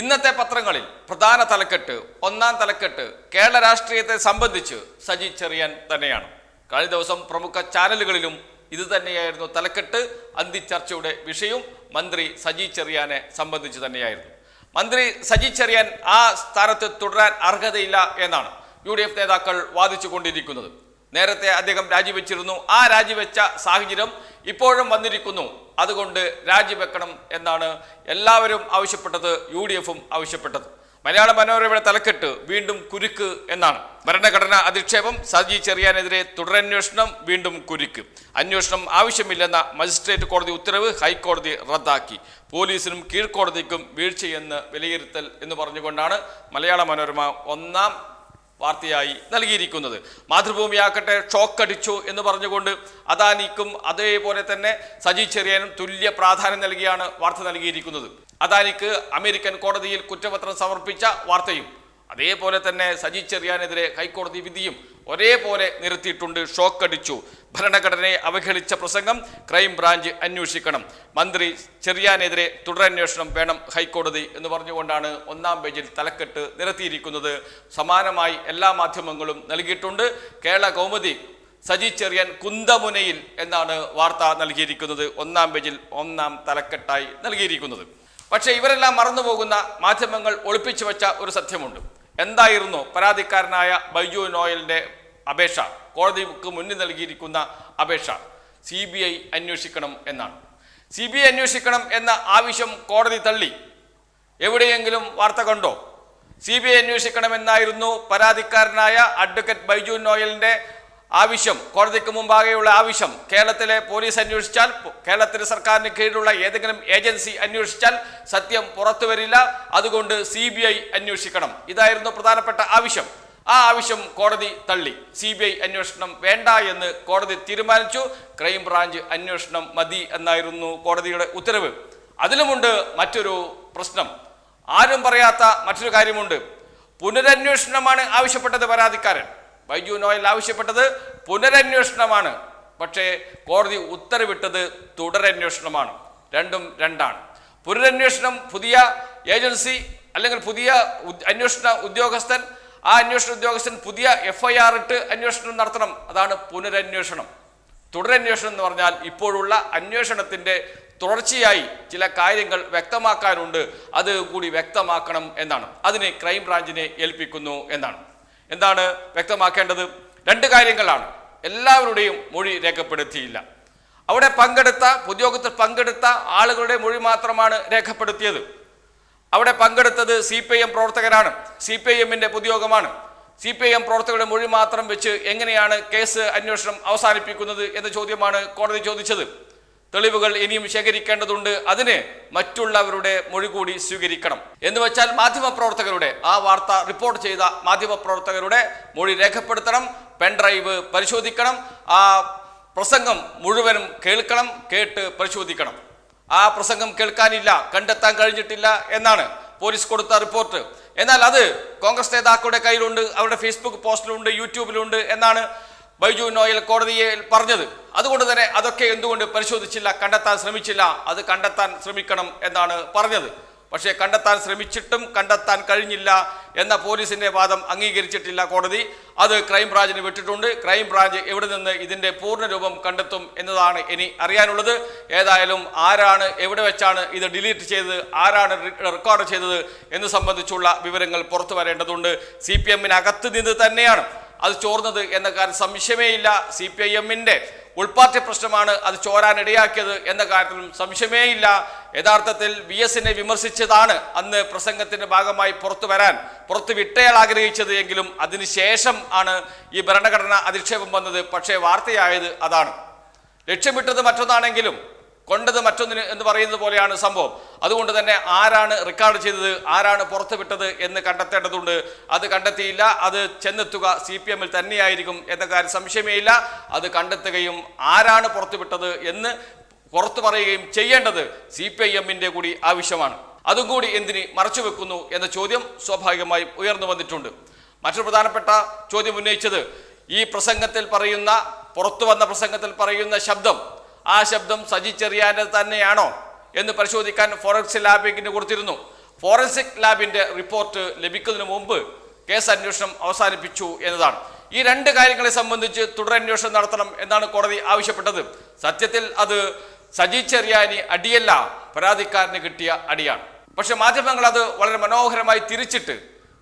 ഇന്നത്തെ പത്രങ്ങളിൽ പ്രധാന തലക്കെട്ട് ഒന്നാം തലക്കെട്ട് കേരള രാഷ്ട്രീയത്തെ സംബന്ധിച്ച് സജി ചെറിയാൻ തന്നെയാണ്. കഴിഞ്ഞ ദിവസം പ്രമുഖ ചാനലുകളിലും ഇത് തന്നെയായിരുന്നു തലക്കെട്ട് അന്തിച്ചർച്ചയുടെ വിഷയം മന്ത്രി സജി ചെറിയാനെ സംബന്ധിച്ച് തന്നെയായിരുന്നു. മന്ത്രി സജി ചെറിയാൻ ആ സ്ഥാനത്ത് തുടരാൻ അർഹതയില്ല എന്നാണ് യു ഡി എഫ് നേതാക്കൾ വാദിച്ചു കൊണ്ടിരിക്കുന്നത് നേരത്തെ അദ്ദേഹം രാജിവെച്ചിരുന്നു. ആ രാജിവെച്ച സാഹചര്യം ഇപ്പോഴും വന്നിരിക്കുന്നു. അതുകൊണ്ട് രാജിവെക്കണം എന്നാണ് എല്ലാവരും ആവശ്യപ്പെട്ടത് യു ഡി എഫും ആവശ്യപ്പെട്ടത്. മലയാള മനോരമയുടെ തലക്കെട്ട് വീണ്ടും കുരുക്ക് എന്നാണ്. ഭരണഘടനാ അധിക്ഷേപം സജി ചെറിയാനെതിരെ തുടരന്വേഷണം വീണ്ടും കുരുക്ക്. അന്വേഷണം ആവശ്യമില്ലെന്ന മജിസ്ട്രേറ്റ് കോടതി ഉത്തരവ് ഹൈക്കോടതി റദ്ദാക്കി. പോലീസിനും കീഴ്ക്കോടതിക്കും വീഴ്ചയെന്ന് വിലയിരുത്തൽ എന്ന് പറഞ്ഞുകൊണ്ടാണ് മലയാള മനോരമ ഒന്നാം വാർത്തയായി നൽകിയിരിക്കുന്നത്. മാതൃഭൂമിയാക്കട്ടെ ഷോക്കടിച്ചു എന്ന് പറഞ്ഞുകൊണ്ട് അദാനിക്കും അതേപോലെ തന്നെ സജി ചെറിയാനും തുല്യ പ്രാധാന്യം നൽകിയാണ് വാർത്ത നൽകിയിരിക്കുന്നത്. അദാനിക്ക് അമേരിക്കൻ കോടതിയിൽ കുറ്റപത്രം സമർപ്പിച്ച വാർത്തയും അതേപോലെ തന്നെ സജി ചെറിയാനെതിരെ ഹൈക്കോടതി വിധിയും ഒരേപോലെ നിരത്തിയിട്ടുണ്ട് ഷോക്കടിച്ചു ഭരണഘടനയെ അവഹേളിച്ച പ്രസംഗം ക്രൈംബ്രാഞ്ച് അന്വേഷിക്കണം. മന്ത്രി ചെറിയാനെതിരെ തുടരന്വേഷണം വേണം ഹൈക്കോടതി എന്ന് പറഞ്ഞുകൊണ്ടാണ് ഒന്നാം പേജിൽ തലക്കെട്ട് നിരത്തിയിരിക്കുന്നത്. സമാനമായി എല്ലാ മാധ്യമങ്ങളും നൽകിയിട്ടുണ്ട്. കേരള കൗമുദി സജി ചെറിയാൻ കുന്തമുനയിൽ എന്നാണ് വാർത്ത നൽകിയിരിക്കുന്നത്. ഒന്നാം പേജിൽ ഒന്നാം തലക്കെട്ടായി നൽകിയിരിക്കുന്നത്. പക്ഷേ ഇവരെല്ലാം മറന്നുപോകുന്ന മാധ്യമങ്ങൾ ഒളിപ്പിച്ചു വെച്ച ഒരു സത്യമുണ്ട്. എന്തായിരുന്നു പരാതിക്കാരനായ ബൈജു നോയലിന്റെ അപേക്ഷ? കോടതിക്ക് മുന്നിൽ നൽകിയിരിക്കുന്ന അപേക്ഷ സി ബി ഐ അന്വേഷിക്കണം എന്നാണ്. സി ബി ഐ അന്വേഷിക്കണം എന്ന ആവശ്യം കോടതി തള്ളി. എവിടെയെങ്കിലും വാർത്ത കണ്ടോ? സി ബി ഐ അന്വേഷിക്കണമെന്നായിരുന്നു പരാതിക്കാരനായ അഡ്വക്കേറ്റ് ബൈജു നോയലിന്റെ ആവശ്യം കോടതിക്ക് മുമ്പാകെയുള്ള ആവശ്യം. കേരളത്തിലെ പോലീസ് അന്വേഷിച്ചാൽ കേരളത്തിലെ സർക്കാരിന് കീഴിലുള്ള ഏതെങ്കിലും ഏജൻസി അന്വേഷിച്ചാൽ സത്യം പുറത്തു വരില്ല. അതുകൊണ്ട് സി ബി ഐ അന്വേഷിക്കണം. ഇതായിരുന്നു പ്രധാനപ്പെട്ട ആവശ്യം. ആ ആവശ്യം കോടതി തള്ളി. സി ബി ഐ അന്വേഷണം വേണ്ട എന്ന് കോടതി തീരുമാനിച്ചു. ക്രൈംബ്രാഞ്ച് അന്വേഷണം മതി എന്നായിരുന്നു കോടതിയുടെ ഉത്തരവ്. അതിലുമുണ്ട് മറ്റൊരു പ്രശ്നം. ആരും പറയാത്ത മറ്റൊരു കാര്യമുണ്ട്. പുനരന്വേഷണമാണ് ആവശ്യപ്പെട്ടത് പരാതിക്കാരൻ. ബൈജു നോയൽ ആവശ്യപ്പെട്ടത് പുനരന്വേഷണമാണ്. പക്ഷേ കോടതി ഉത്തരവിട്ടത് തുടരന്വേഷണമാണ്. രണ്ടും രണ്ടാണ്. പുനരന്വേഷണം പുതിയ ഏജൻസി അല്ലെങ്കിൽ പുതിയ അന്വേഷണ ഉദ്യോഗസ്ഥൻ ആ അന്വേഷണ ഉദ്യോഗസ്ഥൻ പുതിയ എഫ് ഐ ആർ ഇട്ട് അന്വേഷണം നടത്തണം. അതാണ് പുനരന്വേഷണം. തുടരന്വേഷണം എന്ന് പറഞ്ഞാൽ ഇപ്പോഴുള്ള അന്വേഷണത്തിന്റെ തുടർച്ചയായി ചില കാര്യങ്ങൾ വ്യക്തമാക്കാനുണ്ട്. അത് കൂടി വ്യക്തമാക്കണം എന്നാണ്. അതിനെ ക്രൈംബ്രാഞ്ചിനെ ഏൽപ്പിക്കുന്നു എന്നാണ്. എന്താണ് വ്യക്തമാക്കേണ്ടത്? രണ്ട് കാര്യങ്ങളാണ്. എല്ലാവരുടെയും മൊഴി രേഖപ്പെടുത്തിയില്ല. അവിടെ പങ്കെടുത്ത ഉദ്യോഗത്തിൽ പങ്കെടുത്ത ആളുകളുടെ മൊഴി മാത്രമാണ് രേഖപ്പെടുത്തിയത്. അവിടെ പങ്കെടുത്തത് സി പി ഐ എം പ്രവർത്തകരാണ്. സി പി ഐ എമ്മിന്റെ പൊതുയോഗമാണ്. സി പി ഐ എം പ്രവർത്തകരുടെ മൊഴി മാത്രം വെച്ച് എങ്ങനെയാണ് കേസ് അന്വേഷണം അവസാനിപ്പിക്കുന്നത് എന്ന ചോദ്യമാണ് കോടതി ചോദിച്ചത്. തെളിവുകൾ ഇനിയും ശേഖരിക്കേണ്ടതുണ്ട്. അതിന് മറ്റുള്ളവരുടെ മൊഴി കൂടി സ്വീകരിക്കണം. എന്ന് വെച്ചാൽ മാധ്യമപ്രവർത്തകരുടെ ആ വാർത്ത റിപ്പോർട്ട് ചെയ്ത മാധ്യമപ്രവർത്തകരുടെ മൊഴി രേഖപ്പെടുത്തണം പെൻഡ്രൈവ് പരിശോധിക്കണം ആ പ്രസംഗം മുഴുവനും കേൾക്കണം കേട്ട് പരിശോധിക്കണം. ആ പ്രസംഗം കേൾക്കാനില്ല കണ്ടെത്താൻ കഴിഞ്ഞിട്ടില്ല എന്നാണ് പോലീസ് കൊടുത്ത റിപ്പോർട്ട്. എന്നാൽ അത് കോൺഗ്രസ് നേതാക്കളുടെ കയ്യിലുണ്ട് അവരുടെ ഫേസ്ബുക്ക് പോസ്റ്റിലുണ്ട് യൂട്യൂബിലുണ്ട് എന്നാണ് ബൈജു നോയൽ കോടതിയിൽ പറഞ്ഞത്. അതുകൊണ്ട് തന്നെ അതൊക്കെ എന്തുകൊണ്ട് പരിശോധിച്ചില്ല കണ്ടെത്താൻ ശ്രമിച്ചില്ല അത് കണ്ടെത്താൻ ശ്രമിക്കണം എന്നാണ് പറഞ്ഞത്. പക്ഷേ കണ്ടെത്താൻ ശ്രമിച്ചിട്ടും കണ്ടെത്താൻ കഴിഞ്ഞില്ല എന്ന പോലീസിന്റെ വാദം അംഗീകരിച്ചിട്ടില്ല കോടതി. അത് ക്രൈംബ്രാഞ്ചിന് വിട്ടിട്ടുണ്ട്. ക്രൈംബ്രാഞ്ച് എവിടെ നിന്ന് ഇതിന്റെ പൂർണ രൂപം കണ്ടെത്തും എന്നതാണ് ഇനി അറിയാനുള്ളത്. ഏതായാലും ആരാണ് എവിടെ വെച്ചാണ് ഇത് ഡിലീറ്റ് ചെയ്തത് ആരാണ് റെക്കോർഡ് ചെയ്തത് എന്ന് സംബന്ധിച്ചുള്ള വിവരങ്ങൾ പുറത്തു വരേണ്ടതുണ്ട്. സി പി എമ്മിനകത്ത് നിന്ന് തന്നെയാണ്. അത് ചോർന്നത് എന്ന കാര്യം സംശയമേ ഇല്ല സി പി ഐ എമ്മിന്റെ ഉൾപാർട്ടി പ്രശ്നമാണ് അത് ചോരാനിടയാക്കിയത് എന്ന കാര്യത്തിലും സംശയമേ ഇല്ല യഥാർത്ഥത്തിൽ വി എസിനെ വിമർശിച്ചതാണ് അന്ന് പ്രസംഗത്തിന്റെ ഭാഗമായി പുറത്തു വരാൻ പുറത്തു വിട്ടയാൾ ആഗ്രഹിച്ചത് എങ്കിലും അതിനുശേഷം ആണ് ഈ ഭരണഘടന അധിക്ഷേപം വന്നത്. പക്ഷേ വാർത്തയായത് അതാണ്. ലക്ഷ്യമിട്ടത് മറ്റൊന്നാണെങ്കിലും കൊണ്ടത് മറ്റൊന്നിന് എന്ന് പറയുന്നത് പോലെയാണ് സംഭവം. അതുകൊണ്ട് തന്നെ ആരാണ് റെക്കോർഡ് ചെയ്തത് ആരാണ് പുറത്തുവിട്ടത് എന്ന് കണ്ടെത്തേണ്ടതുണ്ട്. അത് കണ്ടെത്തിയില്ല അത് ചെന്നെത്തുക സി പി എമ്മിൽ തന്നെയായിരിക്കും എന്ന കാര്യം സംശയമേ ഇല്ല അത് കണ്ടെത്തുകയും ആരാണ് പുറത്തുവിട്ടത് എന്ന് പുറത്തു പറയുകയും ചെയ്യേണ്ടത് സി പി ഐ എമ്മിന്റെ കൂടി ആവശ്യമാണ്. അതും കൂടി എന്തിന് മറച്ചു വെക്കുന്നു എന്ന ചോദ്യം സ്വാഭാവികമായും ഉയർന്നു വന്നിട്ടുണ്ട്. മറ്റൊരു പ്രധാനപ്പെട്ട ചോദ്യം ഉന്നയിച്ചത് ഈ പ്രസംഗത്തിൽ പറയുന്ന പുറത്തു വന്ന പ്രസംഗത്തിൽ പറയുന്ന ശബ്ദം ആ ശബ്ദം സജി ചെറിയാന്റെ തന്നെയാണോ എന്ന് പരിശോധിക്കാൻ ഫോറൻസിക് ലാബിന് കൊടുത്തിരുന്നു. ഫോറൻസിക് ലാബിന്റെ റിപ്പോർട്ട് ലഭിക്കുന്നതിന് മുമ്പ് കേസ് അന്വേഷണം അവസാനിപ്പിച്ചു എന്നതാണ്. ഈ രണ്ട് കാര്യങ്ങളെ സംബന്ധിച്ച് തുടരന്വേഷണം നടത്തണം എന്നാണ് കോടതി ആവശ്യപ്പെട്ടത്. സത്യത്തിൽ അത് സജി ചെറിയാനി അടിയല്ല പരാതിക്കാരന് കിട്ടിയ അടിയാണ്. പക്ഷെ മാധ്യമങ്ങൾ അത് വളരെ മനോഹരമായി തിരിച്ചിട്ട്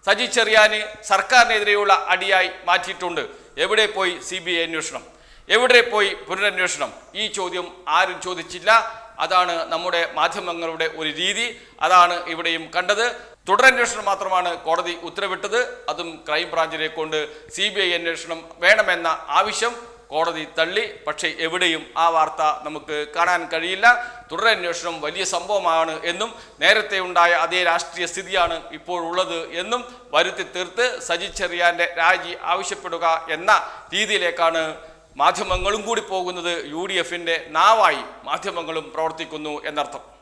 സജി ചെറിയാന് സർക്കാരിനെതിരെയുള്ള അടിയായി മാറ്റിയിട്ടുണ്ട്. എവിടെ പോയി സി ബി ഐ അന്വേഷണം? എവിടെ പോയി പുനരന്വേഷണം? ഈ ചോദ്യം ആരും ചോദിച്ചില്ല. അതാണ് നമ്മുടെ മാധ്യമങ്ങളുടെ ഒരു രീതി. അതാണ് ഇവിടെയും കണ്ടത്. തുടരന്വേഷണം മാത്രമാണ് കോടതി ഉത്തരവിട്ടത്. അതും ക്രൈംബ്രാഞ്ചിനെ കൊണ്ട് സി ബി ഐ അന്വേഷണം വേണമെന്ന ആവശ്യം കോടതി തള്ളി. പക്ഷേ എവിടെയും ആ വാർത്ത നമുക്ക് കാണാൻ കഴിയില്ല. തുടരന്വേഷണം വലിയ സംഭവമാണ് എന്നും നേരത്തെ ഉണ്ടായ അതേ രാഷ്ട്രീയ സ്ഥിതിയാണ് ഇപ്പോഴുള്ളത് എന്നും വരുത്തി തീർത്ത് സജി ചെറിയാന്റെ രാജി ആവശ്യപ്പെടുക എന്ന രീതിയിലേക്കാണ് മാധ്യമങ്ങളും കൂടി പോകുന്നത് യു ഡി എഫിന്റെ നാവായി മാധ്യമങ്ങളും പ്രവർത്തിക്കുന്നു എന്നർത്ഥം.